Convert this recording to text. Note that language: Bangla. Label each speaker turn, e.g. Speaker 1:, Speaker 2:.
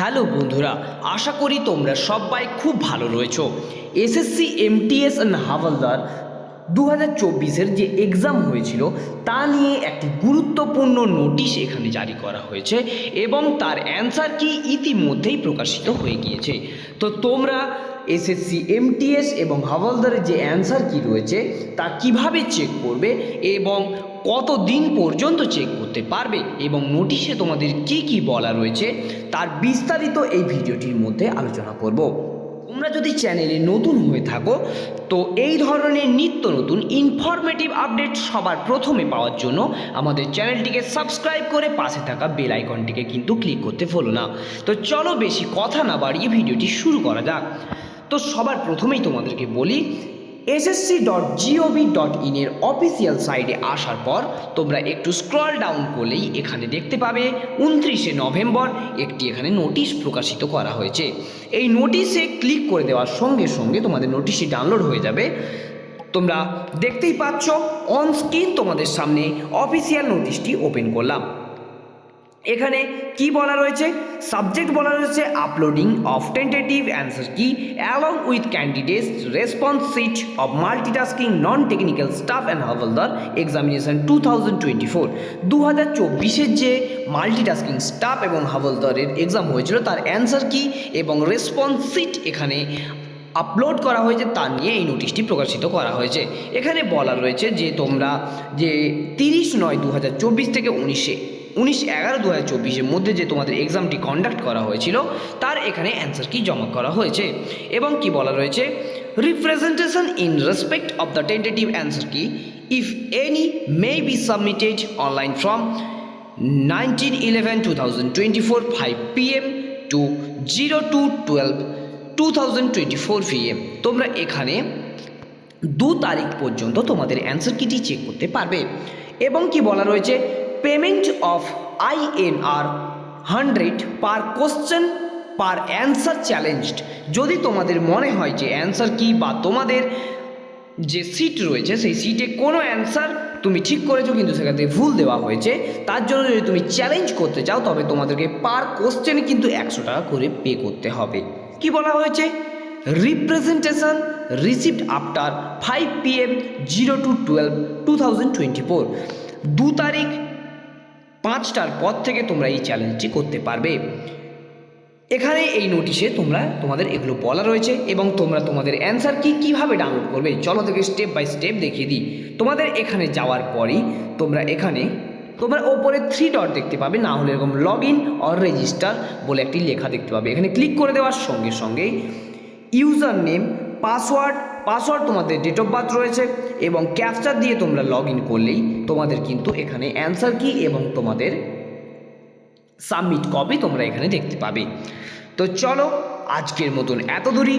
Speaker 1: হ্যালো বন্ধুরা আশা করি তোমরা সবাই খুব ভালো রয়েছো। এসএসসি এমটিএস অ্যান্ড হাওলদার দু হাজার চব্বিশের যে এক্সাম হয়েছিল, তা নিয়ে একটি গুরুত্বপূর্ণ নোটিশ এখানে জারি করা হয়েছে এবং তার অ্যান্সার কি ইতিমধ্যেই প্রকাশিত হয়ে গিয়েছে। তো তোমরা এসএসসি এমটিএস এবং হাওলদারের যে অ্যান্সার কি রয়েছে, তা কীভাবে চেক করবে এবং কত দিন পর্যন্ত চেক করতে পারবে এবং নোটিশে তোমাদের কি কি বলা রয়েছে, তার বিস্তারিত এই ভিডিওটির মধ্যে আলোচনা করব। তোমরা যদি চ্যানেলে নতুন হয়ে থাকো, তো এই ধরনের নিত্য নতুন ইনফরমেটিভ আপডেট সবার প্রথমে পাওয়ার জন্য আমাদের চ্যানেলটিকে সাবস্ক্রাইব করে পাশে থাকা বেল আইকনটিকে কিন্তু ক্লিক করতে ভুলো না। তো চলো বেশি কথা না বাড়িয়ে ভিডিওটি শুরু করা যাক। তো সবার প্রথমেই তোমাদেরকে বলি এসএসসি ডট জিওভি ডট ইনের অফিসিয়াল সাইটে আসার পর তোমরা একটু স্ক্রল ডাউন করলেই এখানে দেখতে পাবে উনত্রিশে নভেম্বর একটি এখানে নোটিশ প্রকাশিত করা হয়েছে। এই নোটিশে ক্লিক করে দেওয়ার সঙ্গে সঙ্গে তোমাদের নোটিশটি ডাউনলোড হয়ে যাবে। তোমরা দেখতেই পাচ্ছ অন স্ক্রিন তোমাদের সামনে অফিসিয়াল নোটিশটি ওপেন করলাম। এখানে কি বলা রয়েছে? সাবজেক্ট বলা রয়েছে আপলোডিং অফ টেন্টেটিভ অ্যান্সার কি? Along with candidates response sheet of multitasking non technical staff and havaldar examination two thousand twenty four দু হাজার চব্বিশের যে মাল্টিটাস্কিং স্টাফ এবং হাভলদারের এক্সাম হয়েছিল, তার অ্যান্সার কি? এবং রেসপন্স সিট এখানে আপলোড করা হয়েছে তা নিয়ে এই নোটিশটি প্রকাশিত করা হয়েছে। এখানে বলা রয়েছে যে তোমরা যে তিরিশ নয় দু থেকে উনিশে, উনিশ এগারো দু হাজার চব্বিশের মধ্যে যে তোমাদের এক্সামটি কন্ডাক্ট করা হয়েছিল, তার এখানে অ্যান্সার কি জমা করা হয়েছে? এবং কি বলা রয়েছে? Representation in respect of the tentative answer কি? If any may be submitted online from nineteen eleven two thousand twenty four five P M to zero two twelve two thousand twenty four তোমরা এখানে দু তারিখ পর্যন্ত তোমাদের অ্যান্সার কিটি চেক করতে পারবে। এবং কি বলা রয়েছে? Payment of INR hundred per question per answer challenged যদি তোমাদের মনে হয় যে অ্যান্সার কি বা তোমাদের যে সিট রয়েছে, সেই সিটে কোনো অ্যান্সার তুমি ঠিক করেছ কিন্তু সেখান ভুল দেওয়া হয়েছে, তার জন্য যদি তুমি চ্যালেঞ্জ করতে চাও, তবে তোমাদেরকে পার কোশ্চেনে কিন্তু একশো টাকা করে পে করতে হবে। কি বলা হয়েছে? Representation receipt after five P M zero two twelve two thousand twenty four দু তারিখ পাঁচটার পর থেকে তোমরা এই চ্যালেঞ্জটি করতে পারবে। এখানে এই নোটিশে তোমরা, তোমাদের এগুলো বলা রয়েছে এবং তোমরা তোমাদের অ্যান্সার কি, কীভাবে ডাউনলোড করবে? চলো থেকে স্টেপ বাই স্টেপ দেখিয়ে দিই। তোমাদের এখানে যাওয়ার পরই তোমরা এখানে তোমরা ওপরে থ্রি ডট দেখতে পাবে, না হলে এরকম লগ ইন অর রেজিস্টার বলে একটি লেখা দেখতে পাবে। এখানে ক্লিক করে দেওয়ার সঙ্গে সঙ্গেই ইউজার নেম পাসওয়ার্ড পাসওয়ার্ড তোমাদের ডেট অফ বার্থ রয়েছে এবং ক্যাপচার দিয়ে তোমরা লগ ইন করলেই তোমাদের কিন্তু এখানে অ্যান্সার কি এবং তোমাদের সাবমিট কপি তোমরা এখানে দেখতে পাবে। তো চলো আজকের মতন এত দূরই।